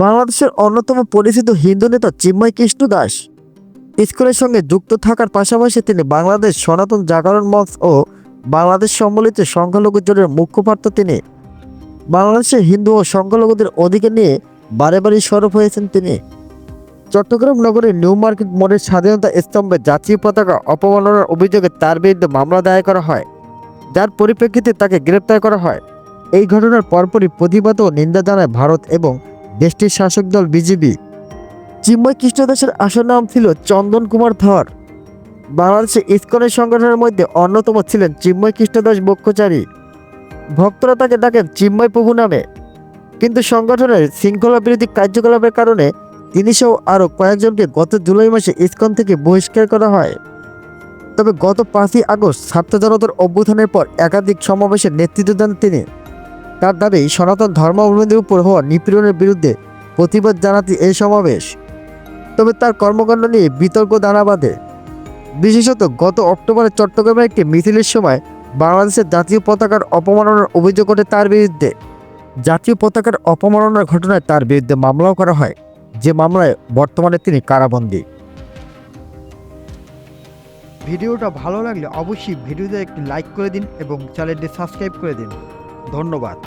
বাংলাদেশের অন্যতম পরিচিত হিন্দু নেতা চিন্ময় কৃষ্ণ দাস। স্কুলের সঙ্গে যুক্ত থাকার পাশাপাশি তিনি বাংলাদেশ সনাতন জাগরণ মঞ্চ ও বাংলাদেশ সম্মিলিত সংখ্যালঘু জোটের মুখ্যপাত্র তিনি। বাংলাদেশের হিন্দু ও সংখ্যালঘুদের অধিকার নিয়ে বারে বারে সরব হয়েছেন তিনি। চট্টগ্রাম নগরের নিউ মার্কেট মোড়ের স্বাধীনতা স্তম্ভে জাতীয় পতাকা অপমাননার অভিযোগে তার বিরুদ্ধে মামলা দায়ের করা হয়। যার পরিপ্রেক্ষিতে তাকে গ্রেপ্তার করা হয়। এই ঘটনার পরপরই প্রতিবাদ ও নিন্দা জানায় ভারত এবং দেশটির শাসক দল বিজেপি। চিন্ময় কৃষ্ণদাসের আসল নাম ছিল চন্দন কুমার ধর। বাংলাদেশে ইস্কনের সংগঠনের মধ্যে অন্যতম ছিলেন চিন্ময় কৃষ্ণদাস বক্ষচারী। ভক্তরা তাকে ডাকেন চিন্ময় প্রভু নামে। কিন্তু সংগঠনের শৃঙ্খলা বিরোধী কার্যকলাপের কারণে তিনি সহ আরও কয়েকজনকে গত জুলাই মাসে ইস্কন থেকে বহিষ্কার করা হয়। তবে গত পাঁচই আগস্ট ছাত্র জনতার অভ্যুত্থানের পর একাধিক সমাবেশের নেতৃত্ব দেন তিনি। তার দাবি, সনাতন ধর্মাবলম্বীদের উপর হওয়া নিপীড়নের বিরুদ্ধে প্রতিবাদ জানাতে এই সমাবেশ। তবে তার কর্মকাণ্ড নিয়ে বিতর্ক দানা বাঁধে। বিশেষত গত অক্টোবরে চট্টগ্রামে একটি মিছিলের সময় বাংলাদেশের জাতীয় পতাকার অপমাননার অভিযোগ ওঠে তার বিরুদ্ধে। জাতীয় পতাকার অপমাননার ঘটনায় তার বিরুদ্ধে মামলাও করা হয়। যে মামলায় বর্তমানে তিনি কারাবন্দী। ভিডিওটা ভালো লাগলে অবশ্যই ভিডিওতে একটি লাইক করে দিন এবং চ্যানেলটি সাবস্ক্রাইব করে দিন। ধন্যবাদ।